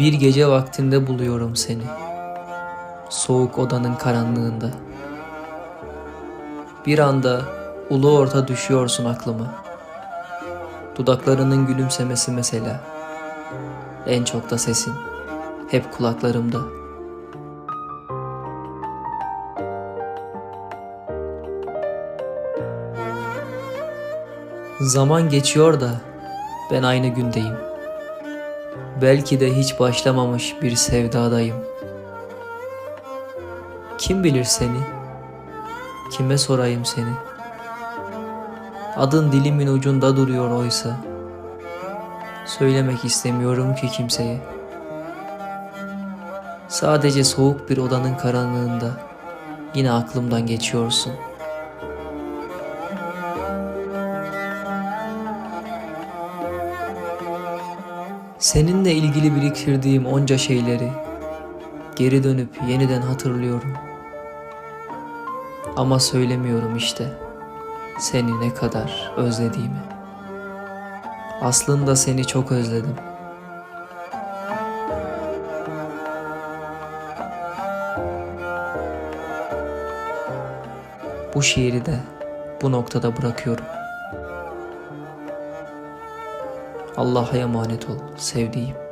Bir gece vaktinde buluyorum seni. Soğuk odanın karanlığında. Bir anda ulu orta düşüyorsun aklıma. Dudaklarının gülümsemesi mesela. En çok da sesin. Hep kulaklarımda. Zaman geçiyor da ben aynı gündeyim. Belki de hiç başlamamış bir sevdadayım. Kim bilir seni? Kime sorayım seni? Adın dilimin ucunda duruyor oysa. Söylemek istemiyorum ki kimseye. Sadece soğuk bir odanın karanlığında yine aklımdan geçiyorsun. Seninle ilgili biriktirdiğim onca şeyleri geri dönüp yeniden hatırlıyorum. Ama söylemiyorum işte seni ne kadar özlediğimi. Aslında seni çok özledim. Bu şiiri de bu noktada bırakıyorum. Allah'a emanet ol sevdiğim.